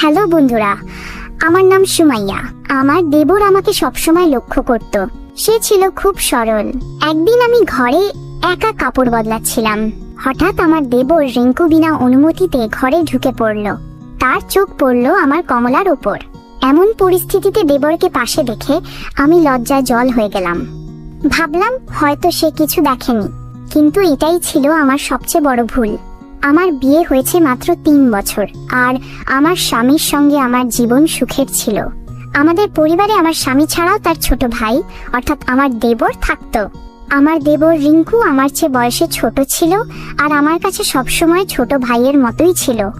Hello বন্ধুরা, আমার নাম সুমাইয়া। আমার দেবর আমাকে সবসময় লক্ষ্য করত। সে ছিল খুব সরল। একদিন আমি ঘরে একা কাপড় বদলাচ্ছিলাম। হঠাৎ আমার দেবর রিঙ্কু বিনা অনুমতিতে ঘরে ঢুকে পড়ল। তার চোখ পড়ল আমার কমলার ওপর। এমন পরিস্থিতিতে দেবরকে পাশে দেখে আমি লজ্জায় জল হয়ে গেলাম। ভাবলাম হয়তো সে কিছু দেখেনি, কিন্তু এটাই ছিল আমার সবচেয়ে বড় ভুল। আমার বিয়ে হয়েছে মাত্র তিন বছর, আর আমার স্বামীর সঙ্গে আমার জীবন সুখের ছিল। আমাদের পরিবারে আমার স্বামী ছাড়াও তার ছোট ভাই, অর্থাৎ আমার দেবর থাকতো। আমার দেবর রিঙ্কু আমার চেয়ে বয়সে ছোট ছিল, আর আমার কাছে সবসময় ছোট ভাইয়ের মতোই ছিল।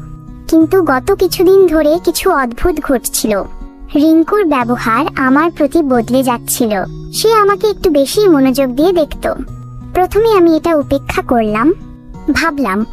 কিন্তু গত কিছুদিন ধরে কিছু অদ্ভুত ঘটছিল। রিঙ্কুর ব্যবহার আমার প্রতি বদলে যাচ্ছিল। সে আমাকে একটু বেশি মনোযোগ দিয়ে দেখত। প্রথমে আমি এটা উপেক্ষা করলাম ভাবলাম,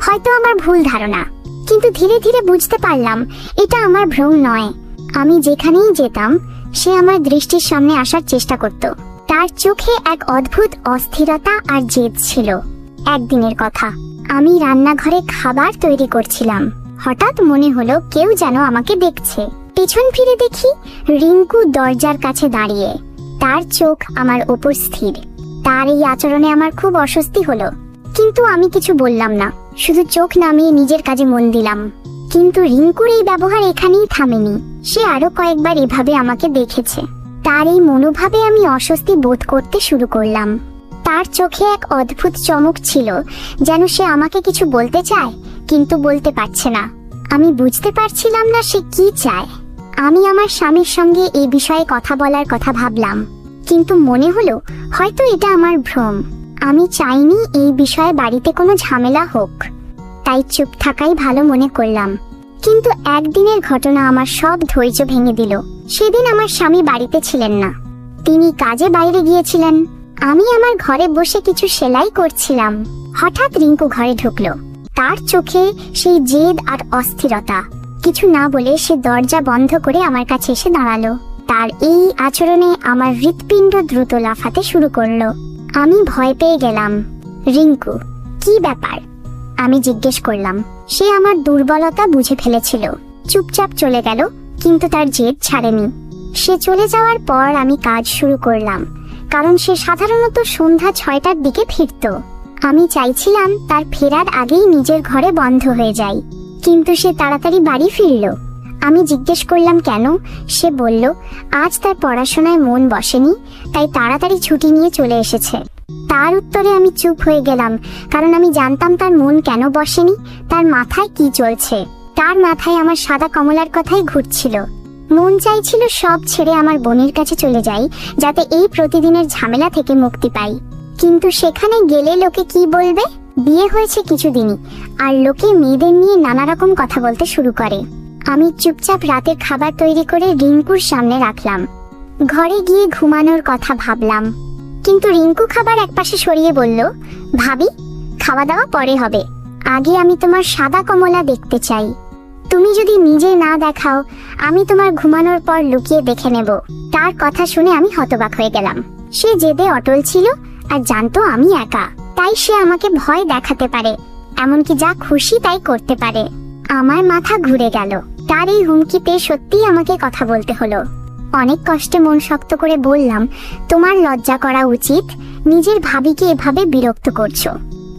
হয়তো আমার ভুল ধারণা, কিন্তু ধীরে ধীরে বুঝতে পারলাম এটা আমার ভ্রম নয়। আমি যেখানেই যেতাম, সে আমার দৃষ্টির সামনে আসার চেষ্টা করত। তার চোখে এক অদ্ভুত অস্থিরতা আর জেদ ছিল। একদিনের কথা, আমি রান্নাঘরে খাবার তৈরি করছিলাম। হঠাৎ মনে হলো কেউ যেন আমাকে দেখছে। পেছন ফিরে দেখি রিঙ্কু দরজার কাছে দাঁড়িয়ে। তার চোখ আমার ওপর স্থির। তার এই আচরণে আমার খুব অস্বস্তি হলো। কিন্তু আমি কিছু বললাম না। শুধু চোখ নামিয়ে নিজের কাজে মন দিলাম। কিন্তু রিঙ্কুর এই ব্যবহার এখানেই থামেনি। সে আরও কয়েকবার এভাবে আমাকে দেখেছে। তার এই মনোভাবে আমি অস্বস্তি বোধ করতে শুরু করলাম। তার চোখে এক অদ্ভুত চমক ছিল, যেন সে আমাকে কিছু বলতে চায়, কিন্তু বলতে পারছে না। আমি বুঝতে পারছিলাম না সে কি চায়। আমি আমার স্বামীর সঙ্গে এই বিষয়ে কথা বলার কথা ভাবলাম। কিন্তু মনে হলো, হয়তো এটা আমার ভ্রম। আমি চাইনি এই বিষয়ে বাড়িতে কোনো ঝামেলা হোক। তাই চুপ থাকাই ভালো মনে করলাম। কিন্তু একদিনের ঘটনা আমার সব ধৈর্য ভেঙে দিল। সেদিন আমার স্বামী বাড়িতে ছিলেন না। তিনি কাজে বাইরে গিয়েছিলেন। আমি আমার ঘরে বসে কিছু সেলাই করছিলাম। হঠাৎ রিঙ্কু ঘরে ঢুকলো। তার চোখে সেই জেদ আর অস্থিরতা। কিছু না বলে সে দরজা বন্ধ করে আমার কাছে এসে দাঁড়াল। তার এই আচরণে আমার হৃৎপিণ্ড দ্রুত লাফাতে শুরু করল। আমি ভয় পেয়ে গেলাম। রিঙ্কু, কি ব্যাপার? আমি জিজ্ঞেস করলাম, সে আমার দুর্বলতা বুঝে ফেলেছিল। চুপচাপ চলে গেল, কিন্তু তার জেদ ছাড়েনি। সে চলে যাওয়ার পর আমি কাজ শুরু করলাম, কারণ সে সাধারণত সন্ধ্যা ছয়টার দিকে ফিরত। আমি চাইছিলাম তার ফেরার আগেই নিজের ঘরে বন্ধ হয়ে যায়, কিন্তু সে তাড়াতাড়ি বাড়ি ফিরল। আমি জিজ্ঞেস করলাম, কেন? সে বলল, আজ তার পড়াশোনায় মন বসেনি, তাই তাড়াতাড়ি ছুটি নিয়ে চলে এসেছে। তার উত্তরে আমি চুপ হয়ে গেলাম, কারণ আমি জানতাম তার মন কেন বসেনি, তার মাথায় কি চলছে। তার মাথায় আমার সাদা কমলার কথাই ঘুরছিল। মন চাইছিল সব ছেড়ে আমার বোনের কাছে চলে যাই, যাতে এই প্রতিদিনের ঝামেলা থেকে মুক্তি পাই। কিন্তু সেখানে গেলে লোকে কি বলবে? বিয়ে হয়েছে কিছুদিনই, আর লোকে মেয়েদের নিয়ে নানা রকম কথা বলতে শুরু করে। আমি চুপচাপ রাতের খাবার তৈরি করে রিঙ্কুর সামনে রাখলাম। ঘরে গিয়ে ঘুমানোর কথা ভাবলাম। কিন্তু রিঙ্কু খাবার একপাশে সরিয়ে বলল, ভাবি খাওয়া দাওয়া পরে হবে। আগে আমি তোমার সাদা কমলা দেখতে চাই। তুমি যদি নিজে না দেখাও, আমি তোমার ঘুমানোর পর লুকিয়ে দেখে নেব। তার কথা শুনে আমি হতবাক হয়ে গেলাম। সে জেদে অটল ছিল আর জানতো আমি একা। তাই সে আমাকে ভয় দেখাতে পারে। এমনকি যা খুশি তাই করতে পারে। আমার মাথা ঘুরে গেল। তার এই হুমকিতে সত্যিই আমাকে কথা বলতে হলো। অনেক কষ্টে মন শক্ত করে বললাম, তোমার লজ্জা করা উচিত। নিজের ভাবিকে এভাবে বিরক্ত করছ।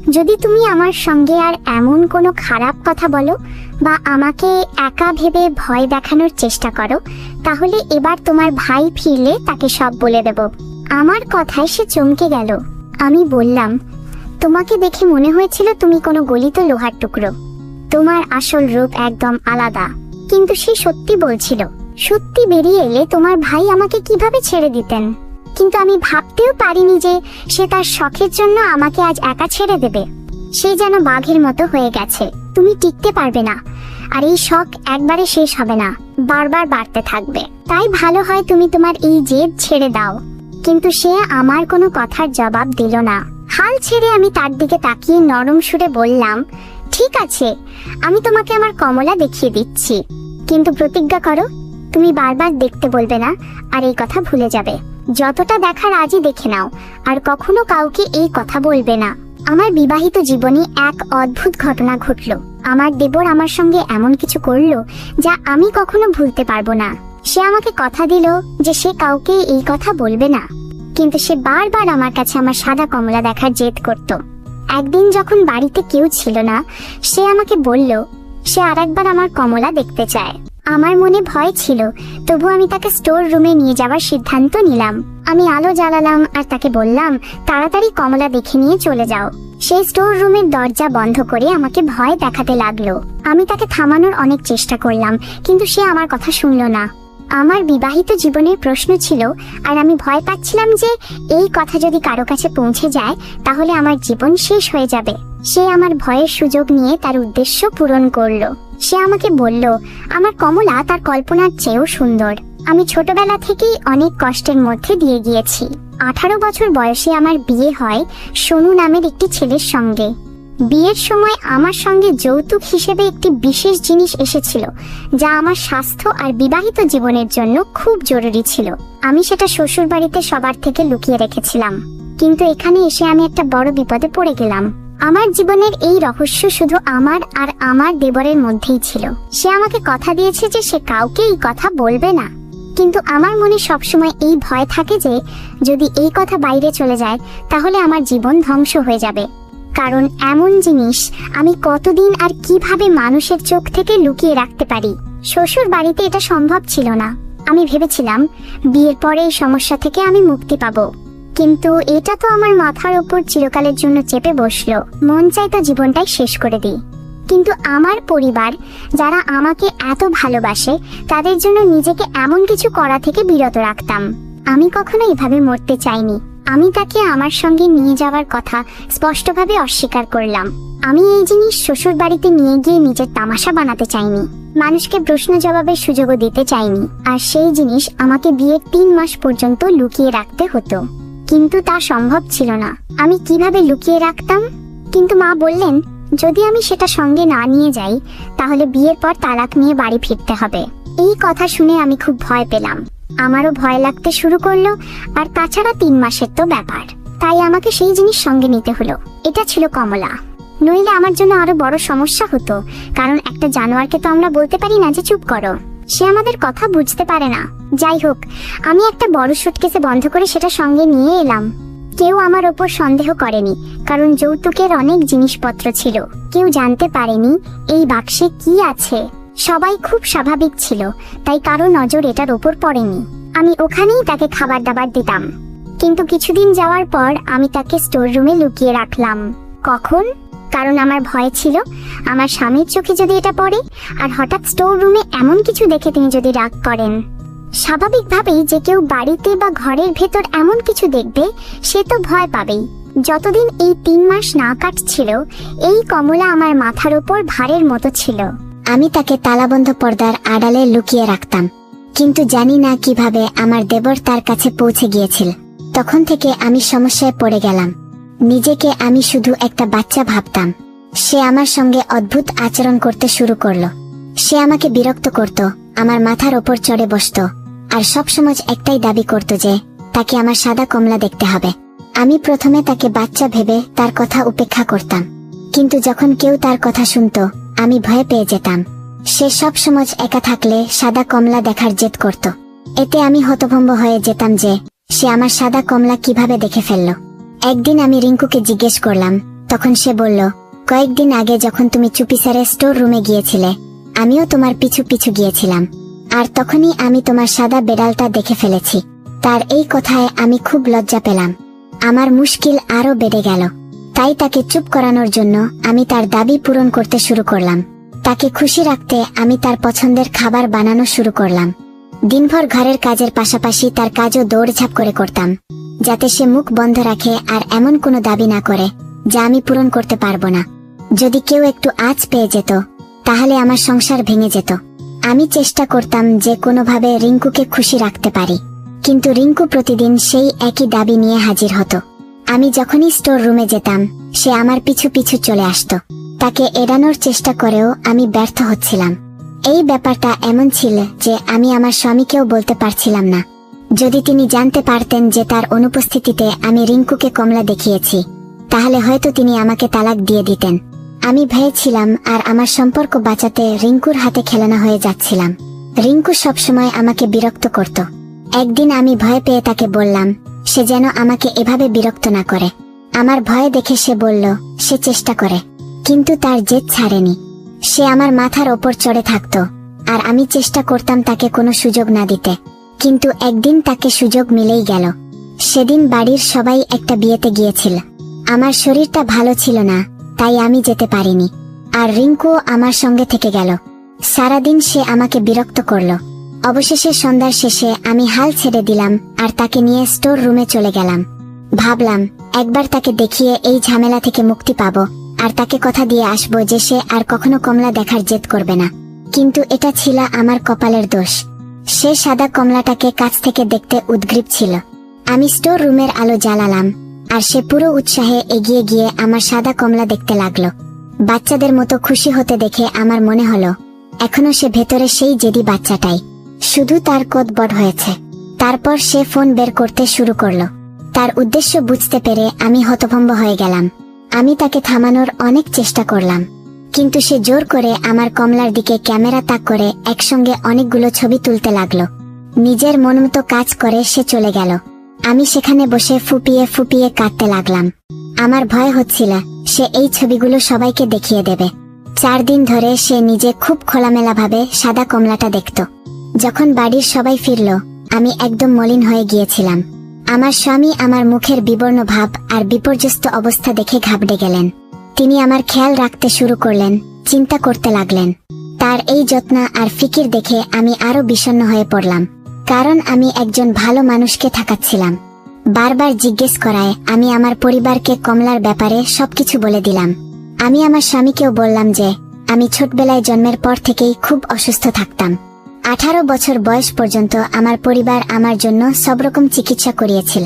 যদি তুমি আমার সঙ্গে আর এমন কোনো খারাপ কথা বলো বা আমাকে একা ভেবে ভয় দেখানোর চেষ্টা করো, তাহলে এবার তোমার ভাই ফিরলে তাকে সব বলে দেব। আমার কথায় সে চমকে গেল। আমি বললাম, তোমাকে দেখে মনে হয়েছিল তুমি কোনো গলিত লোহার টুকরো। তোমার আসল রূপ একদম আলাদা। কিন্তু সে সত্যি বলছিল, সত্যি বেরিয়ে এলে তোমার ভাই আমাকে কীভাবে ছেড়ে দিতেন? কিন্তু আমি ভাবতেও পারিনি যে সে তার শখের জন্য আমাকে আজ একা ছেড়ে দেবে। সে যেন বাঘের মতো হয়ে গেছে, তুমি টিকতে পারবে না। আর এই শখ একবারে শেষ হবে না, বারবার বাড়তে থাকবে। তাই ভালো হয় তুমি তোমার এই জেদ ছেড়ে দাও। কিন্তু সে আমার কোনো কথার জবাব দিল না। হাল ছেড়ে আমি তার দিকে তাকিয়ে নরম সুরে বললাম ঠিক আছে, আমি তোমাকে আমার কমলা দেখিয়ে দিচ্ছি। কিন্তু প্রতিজ্ঞা করো, তুমি বারবার দেখতে বলবে না, আর এই কথা ভুলে যাবে। যতটা দেখার আজই দেখে নাও, আর কখনো কাউকে এই কথা বলবে না। আমার বিবাহিত জীবনে এক অদ্ভুত ঘটনা ঘটল। আমার দেবর আমার সঙ্গে এমন কিছু করল, যা আমি কখনো ভুলতে পারব না। সে আমাকে কথা দিল যে সে কাউকে এই কথা বলবে না। কিন্তু সে বারবার আমার কাছে আমার সাদা কমলা দেখার জেদ করত। একদিন যখন বাড়িতে কেউ ছিল না, সে আমাকে বলল, সে আরেকবার আমার কমলা দেখতে চায়। আমার মনে ভয় ছিল, তবু আমি তাকে স্টোর রুমে নিয়ে যাওয়ার সিদ্ধান্ত নিলাম। আমি আলো জ্বালালাম আর তাকে বললাম, তাড়াতাড়ি কমলা দেখে নিয়ে চলে যাও। সেই স্টোর রুমের দরজা বন্ধ করে আমাকে ভয় দেখাতে লাগল। আমি তাকে থামানোর অনেক চেষ্টা করলাম, কিন্তু সে আমার কথা শুনলো না। আমার বিবাহিত জীবনের প্রশ্ন ছিল, আর আমি ভয় পাচ্ছিলাম যে এই কথা যদি কারও কাছে পৌঁছে যায়, তাহলে আমার জীবন শেষ হয়ে যাবে। সে আমার ভয়ের সুযোগ নিয়ে তার উদ্দেশ্য পূরণ করল। সে আমাকে বলল, আমার কমলা তার কল্পনার চেয়েও সুন্দর। আমি ছোটবেলা থেকেই অনেক কষ্টের মধ্যে দিয়ে গিয়েছি। আঠারো বছর বয়সে আমার বিয়ে হয় সোনু নামের একটি ছেলের সঙ্গে। বিয়ের সময় আমার সঙ্গে যৌতুক হিসেবে একটি বিশেষ জিনিস এসেছিল, যা আমার স্বাস্থ্য আর বিবাহিত জীবনের জন্য খুব জরুরি ছিল। আমি সেটা শ্বশুর বাড়িতে সবার থেকে লুকিয়ে রেখেছিলাম। কিন্তু এখানে এসে আমি একটা বড় বিপদে পড়ে গেলাম। আমার জীবনের এই রহস্য শুধু আমার আর আমার দেবরের মধ্যেই ছিল। সে আমাকে কথা দিয়েছে যে সে কাউকে এই কথা বলবে না। কিন্তু আমার মনে সবসময় এই ভয় থাকে যে, যদি এই কথা বাইরে চলে যায়, তাহলে আমার জীবন ধ্বংস হয়ে যাবে। কারণ এমন জিনিস আমি কতদিন আর কীভাবে মানুষের চোখ থেকে লুকিয়ে রাখতে পারি? শ্বশুর বাড়িতে এটা সম্ভব ছিল না। আমি ভেবেছিলাম, বিয়ের পরে এই সমস্যা থেকে আমি মুক্তি পাবো। কিন্তু এটা তো আমার মাথার ওপর চিরকালের জন্য চেপে বসল। মন চাইতো জীবনটাই শেষ করে দিই। কিন্তু আমার পরিবার, যারা আমাকে এত ভালোবাসে, তাদের জন্য নিজেকে এমন কিছু করা থেকে বিরত রাখতাম। আমি কখনো এভাবে মরতে চাইনি। আমি তাকে আমার সঙ্গে নিয়ে যাওয়ার কথা স্পষ্টভাবে অস্বীকার করলাম। আমি এই জিনিস শ্বশুর বাড়িতে নিয়ে গিয়ে নিজের তামাশা বানাতে চাইনি। মানুষকে প্রশ্ন জবাবের সুযোগও দিতে চাইনি। আর সেই জিনিস আমাকে বিয়ের তিন মাস পর্যন্ত লুকিয়ে রাখতে হতো। কিন্তু তা সম্ভব ছিল না। আমি কীভাবে লুকিয়ে রাখতাম? কিন্তু মা বললেন, যদি আমি সেটা সঙ্গে না নিয়ে যাই, তাহলে বিয়ের পর তালাক নিয়ে বাড়ি ফিরতে হবে। এই কথা শুনে আমি খুব ভয় পেলাম। আমারও ভয় লাগতে শুরু করল, আর তাছাড়া তিন মাসের তো ব্যাপার। তাই আমাকে সেই জিনিস সঙ্গে নিতে হলো। এটা ছিল কমলা। নইলে আমার জন্য আরও বড় সমস্যা হতো, কারণ একটা জানোয়ারকে তো আমরা বলতে পারি না যে চুপ করো। সে আমাদের কথা বুঝতে পারে না। যাই হোক, আমি একটা বড় সুটকেসে বন্ধ করে সেটা সঙ্গে নিয়ে এলাম। কেউ আমার ওপর সন্দেহ করেনি, কারণ যৌতুকের অনেক জিনিসপত্র ছিল। কেউ জানতে পারেনি, এই বাক্সে কি আছে। সবাই খুব স্বাভাবিক ছিল, তাই কারও নজর এটার ওপর পড়েনি। আমি ওখানেই তাকে খাবার দাবার দিতাম। কিন্তু কিছুদিন যাওয়ার পর আমি তাকে স্টোর রুমে লুকিয়ে রাখলাম। কখন? কারণ আমার ভয় ছিল, আমার স্বামীর চোখে যদি এটা পড়ে, আর হঠাৎ স্টোর রুমে এমন কিছু দেখে তিনি যদি রাগ করেন। স্বাভাবিকভাবেই যে কেউ বাড়িতে বা ঘরের ভেতর এমন কিছু দেখবে, সে তো ভয় পাবেই। যতদিন এই তিন মাস না কাটছিল, এই কমলা আমার মাথার উপর ভারের মতো ছিল। আমি তাকে তালাবন্ধ পর্দার আড়ালে লুকিয়ে রাখতাম। কিন্তু জানি না কীভাবে আমার দেবর তার কাছে পৌঁছে গিয়েছিল। তখন থেকে আমি সমস্যায় পড়ে গেলাম। নিজেকে আমি শুধু একটা বাচ্চা ভাবতাম। সে আমার সঙ্গে অদ্ভুত আচরণ করতে শুরু করল। সে আমাকে বিরক্ত করত, আমার মাথার ওপর চড়ে বসত, আর সবসময় একটাই দাবি করত যে, তাকে আমার সাদা কমলা দেখতে হবে। আমি প্রথমে তাকে বাচ্চা ভেবে তার কথা উপেক্ষা করতাম। কিন্তু যখন কেউ তার কথা শুনতো আমি ভয় পেয়ে যেতাম। সে সব সময় একা থাকলে সাদা কমলা দেখার জেদ করত। এতে আমি হতভম্ব হয়ে যেতাম যে, সে আমার সাদা কমলা কীভাবে দেখে ফেলল। একদিন আমি রিঙ্কুকে জিজ্ঞেস করলাম, তখন সে বলল, কয়েকদিন আগে যখন তুমি চুপি চুপিসারে স্টোর রুমে গিয়েছিলে, আমিও তোমার পিছু পিছু গিয়েছিলাম। আর তখনই আমি তোমার সাদা বেড়ালটা দেখে ফেলেছি। তার এই কথায় আমি খুব লজ্জা পেলাম। আমার মুশকিল আরও বেড়ে গেল। তাই তাকে চুপ করানোর জন্য আমি তার দাবি পূরণ করতে শুরু করলাম। তাকে খুশি রাখতে আমি তার পছন্দের খাবার বানানো শুরু করলাম। দিনভর ঘরের কাজের পাশাপাশি তার কাজও দৌড়ঝাঁপ করে করতাম, যাতে সে মুখ বন্ধ রাখে আর এমন কোনো দাবি না করে, যা আমি পূরণ করতে পারব না। যদি কেউ একটু আজ পেয়ে যেত, তাহলে আমার সংসার ভেঙে যেত। আমি চেষ্টা করতাম যে কোনোভাবে রিঙ্কুকে খুশি রাখতে পারি, কিন্তু রিঙ্কু প্রতিদিন সেই একই দাবি নিয়ে হাজির হতো। আমি যখনই স্টোর রুমে যেতাম, সে আমার পিছু পিছু চলে আসতো। তাকে এড়ানোর চেষ্টা করেও আমি ব্যর্থ হচ্ছিলাম। এই ব্যাপারটা এমন ছিল যে আমি আমার স্বামীকেও বলতে পারছিলাম না। যদি তিনি জানতে পারতেন যে তার অনুপস্থিতিতে আমি রিঙ্কুকে কমলা দেখিয়েছি, তাহলে হয়তো তিনি আমাকে তালাক দিয়ে দিতেন। আমি ভেবেছিলাম আর আমার সম্পর্ক বাঁচাতে রিঙ্কুর হাতে খেলানো হয়ে যাচ্ছিলাম। রিঙ্কু সবসময় আমাকে বিরক্ত করত। একদিন আমি ভয় পেয়ে তাকে বললাম সে যেন আমাকে এভাবে বিরক্ত না করে। আমার ভয় দেখে সে বলল, সে চেষ্টা করে, কিন্তু তার জেদ ছাড়েনি। সে আমার মাথার ওপর চড়ে থাকত, আর আমি চেষ্টা করতাম তাকে কোনো সুযোগ না দিতে। কিন্তু একদিন তাকে সুযোগ মিলেই গেল। সেদিন বাড়ির সবাই একটা বিয়েতে গিয়েছিল। আমার শরীরটা ভালো ছিল না, তাই আমি যেতে পারিনি। আর রিঙ্কুও আমার সঙ্গে থেকে গেল। সারাদিন সে আমাকে বিরক্ত করল। অবশেষে সন্ধ্যার শেষে আমি হাল ছেড়ে দিলাম, আর তাকে নিয়ে স্টোর রুমে চলে গেলাম। ভাবলাম, একবার তাকে দেখিয়ে এই ঝামেলা থেকে মুক্তি পাব, আর তাকে কথা দিয়ে আসব যে সে আর কখনো কমলা দেখার জেদ করবে না। কিন্তু এটা ছিল আমার কপালের দোষ। সে সাদা কমলাটাকে কাছ থেকে দেখতে উদ্গ্রীব ছিল। আমি স্টোর রুমের আলো জ্বালালাম, আর সে পুরো উৎসাহে এগিয়ে গিয়ে আমার সাদা কমলা দেখতে লাগল। বাচ্চাদের মতো খুশি হতে দেখে আমার মনে হলো, এখনও সে ভেতরে সেই জেদি বাচ্চাটাই। শুধু তার কোদ বড় হয়েছে। তারপর সে ফোন বের করতে শুরু করল। তার উদ্দেশ্য বুঝতে পেরে আমি হতভম্ব হয়ে গেলাম। আমি তাকে থামানোর অনেক চেষ্টা করলাম। কিন্তু সে জোর করে আমার কমলার দিকে ক্যামেরা তাক করে একসঙ্গে অনেকগুলো ছবি তুলতে লাগল। নিজের মনমতো কাজ করে সে চলে গেল। আমি সেখানে বসে ফুপিয়ে ফুপিয়ে কাঁদতে লাগলাম। আমার ভয় হচ্ছিল, সে এই ছবিগুলো সবাইকে দেখিয়ে দেবে। চার দিন ধরে সে নিজে খুব খোলামেলা ভাবে সাদা কমলাটা দেখত। যখন বাড়ির সবাই ফিরল, আমি একদম মলিন হয়ে গিয়েছিলাম। আমার স্বামী আমার মুখের বিবর্ণ ভাব আর বিপর্যস্ত অবস্থা দেখে ঘাবড়ে গেলেন। তিনি আমার খেয়াল রাখতে শুরু করলেন, চিন্তা করতে লাগলেন। তার এই যত্ন আর ফিকির দেখে আমি আরও বিষণ্ণ হয়ে পড়লাম, কারণ আমি একজন ভালো মানুষকে থাকাচ্ছিলাম বারবার জিজ্ঞেস করায় আমি আমার পরিবারকে কমলার ব্যাপারে সবকিছু বলে দিলাম। আমি আমার স্বামীকেও বললাম যে, আমি ছোটবেলায় জন্মের পর থেকেই খুব অসুস্থ থাকতাম। আঠারো বছর বয়স পর্যন্ত আমার পরিবার আমার জন্য সব রকম চিকিৎসা করিয়েছিল।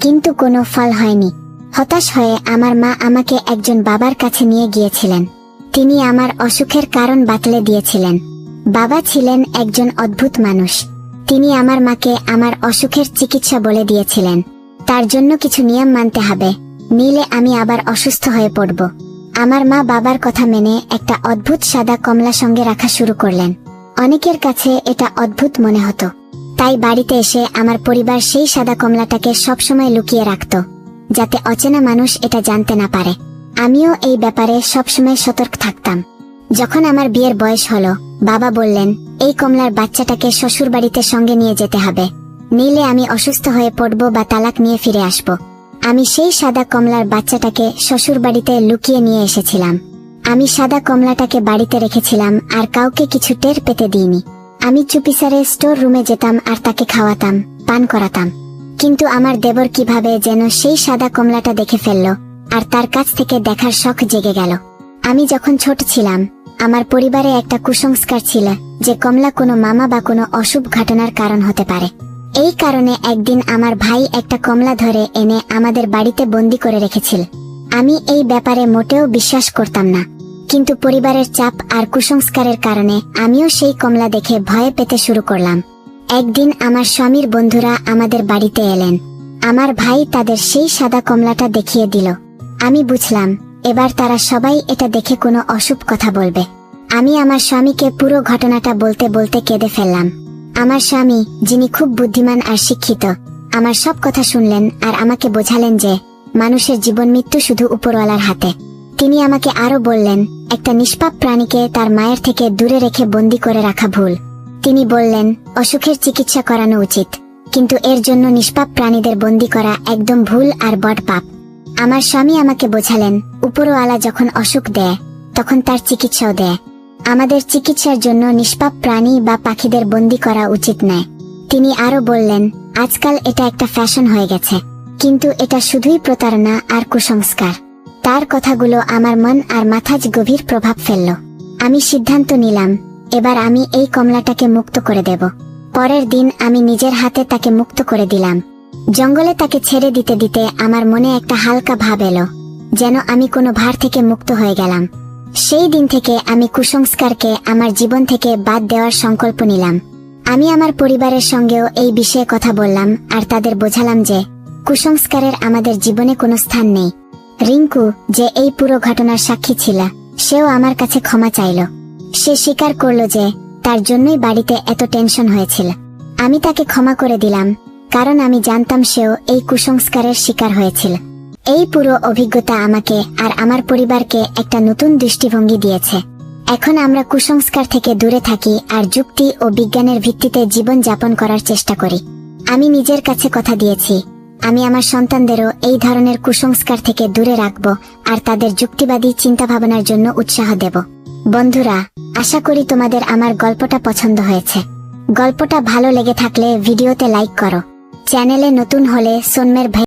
কিন্তু কোনো ফল হয়নি। হতাশ হয়ে আমার মা আমাকে একজন বাবার কাছে নিয়ে গিয়েছিলেন। তিনি আমার অসুখের কারণ বাতলে দিয়েছিলেন। বাবা ছিলেন একজন অদ্ভুত মানুষ। তিনি আমার মাকে আমার অসুখের চিকিৎসা বলে দিয়েছিলেন। তার জন্য কিছু নিয়ম মানতে হবে, নিলে আমি আবার অসুস্থ হয়ে পড়ব। আমার মা বাবার কথা মেনে একটা অদ্ভুত সাদা কমলা সঙ্গে রাখা শুরু করলেন। অনেকের কাছে এটা অদ্ভুত মনে হতো। তাই বাড়িতে এসে আমার পরিবার সেই সাদা কমলাটাকে সবসময় লুকিয়ে রাখত, যাতে অচেনা মানুষ এটা জানতে না পারে। আমিও এই ব্যাপারে সবসময় সতর্ক থাকতাম। যখন আমার বিয়ের বয়স হল, বাবা বললেন, এই কমলার বাচ্চাটাকে শ্বশুর বাড়িতে সঙ্গে নিয়ে যেতে হবে। নিলে আমি অসুস্থ হয়ে পড়ব বা তালাক নিয়ে ফিরে আসব। আমি সেই সাদা কমলার বাচ্চাটাকে শ্বশুর বাড়িতে লুকিয়ে নিয়ে এসেছিলাম। আমি সাদা কমলাটাকে বাড়িতে রেখেছিলাম আর কাউকে কিছু টের পেতে দিইনি। আমি চুপি চুপিসারে স্টোর রুমে যেতাম আর তাকে খাওয়াতাম, পান করাতাম। কিন্তু আমার দেবর কীভাবে যেন সেই সাদা কমলাটা দেখে ফেলল, আর তার কাছ থেকে দেখার শখ জেগে গেল। আমি যখন ছোট ছিলাম, আমার পরিবারে একটা কুসংস্কার ছিল যে কমলা কোনো মামা বা কোনো অশুভ ঘটনার কারণ হতে পারে। এই কারণে একদিন আমার ভাই একটা কমলা ধরে এনে আমাদের বাড়িতে বন্দি করে রেখেছিল। আমি এই ব্যাপারে মোটেও বিশ্বাস করতাম না। কিন্তু পরিবারের চাপ আর কুসংস্কারের কারণে আমিও সেই কমলা দেখে ভয় পেতে শুরু করলাম। একদিন আমার স্বামীর বন্ধুরা আমাদের বাড়িতে এলেন। আমার ভাই তাদের সেই সাদা কমলাটা দেখিয়ে দিল। আমি বুঝলাম, এবার তারা সবাই এটা দেখে কোনো অশুভ কথা বলবে। আমি আমার স্বামীকে পুরো ঘটনাটা বলতে বলতে কেঁদে ফেললাম। আমার স্বামী, যিনি খুব বুদ্ধিমান আর শিক্ষিত, আমার সব কথা শুনলেন আর আমাকে বোঝালেন যে মানুষের জীবন মৃত্যু শুধু উপরওয়ালার হাতে। তিনি আমাকে আরও বললেন, একটা নিষ্পাপ প্রাণীকে তার মায়ের থেকে দূরে রেখে বন্দি করে রাখা ভুল। তিনি বললেন, অসুখের চিকিৎসা করানো উচিত। কিন্তু এর জন্য নিষ্পাপ প্রাণীদের বন্দি করা একদম ভুল আর বড় পাপ। আমার স্বামী আমাকে বোঝালেন, উপরওয়ালা যখন অসুখ দেয়, তখন তার চিকিৎসাও দেয়। আমাদের চিকিৎসার জন্য নিষ্পাপ প্রাণী বা পাখিদের বন্দি করা উচিত নয়। তিনি আরও বললেন, আজকাল এটা একটা ফ্যাশন হয়ে গেছে। কিন্তু এটা শুধুই প্রতারণা আর কুসংস্কার। তার কথাগুলো আমার মন আর মাথাজ গভীর প্রভাব ফেলল। আমি সিদ্ধান্ত নিলাম, এবার আমি এই কমলাটাকে মুক্ত করে দেব। পরের দিন আমি নিজের হাতে তাকে মুক্ত করে দিলাম। জঙ্গলে তাকে ছেড়ে দিতে দিতে আমার মনে একটা হালকা ভাব এলো, যেন আমি কোনো ভার থেকে মুক্ত হয়ে গেলাম। সেই দিন থেকে আমি কুসংস্কারকে আমার জীবন থেকে বাদ দেওয়ার সংকল্প নিলাম। আমি আমার পরিবারের সঙ্গেও এই বিষয়ে কথা বললাম আর তাদের বোঝালাম যে কুসংস্কারের আমাদের জীবনে কোনো স্থান নেই। রিঙ্কু যে এই পুরো ঘটনার সাক্ষী ছিল, সেও আমার কাছে ক্ষমা চাইল। সে স্বীকার করল যে তার জন্যই বাড়িতে এত টেনশন হয়েছিল। আমি তাকে ক্ষমা করে দিলাম, কারণ আমি জানতাম সেও এই কুসংস্কারের শিকার হয়েছিল। এই পুরো অভিজ্ঞতা আমাকে আর আমার পরিবারকে একটা নতুন দৃষ্টিভঙ্গি দিয়েছে। এখন আমরা কুসংস্কার থেকে দূরে থাকি আর যুক্তি ও বিজ্ঞানের ভিত্তিতে জীবন যাপন করার চেষ্টা করি। আমি নিজের কাছে কথা দিয়েছি আমি আমার সন্তানদেরও এই ধরনের কুসংস্কার থেকে দূরে রাখব আর তাদের যুক্তিবাদী চিন্তা ভাবনার জন্য উৎসাহ দেব। বন্ধুরা, আশা করি তোমাদের আমার গল্পটা পছন্দ হয়েছে। গল্পটা ভালো লেগে থাকলে ভিডিওতে লাইক করো। চ্যানেলে নতুন হলে সোনমের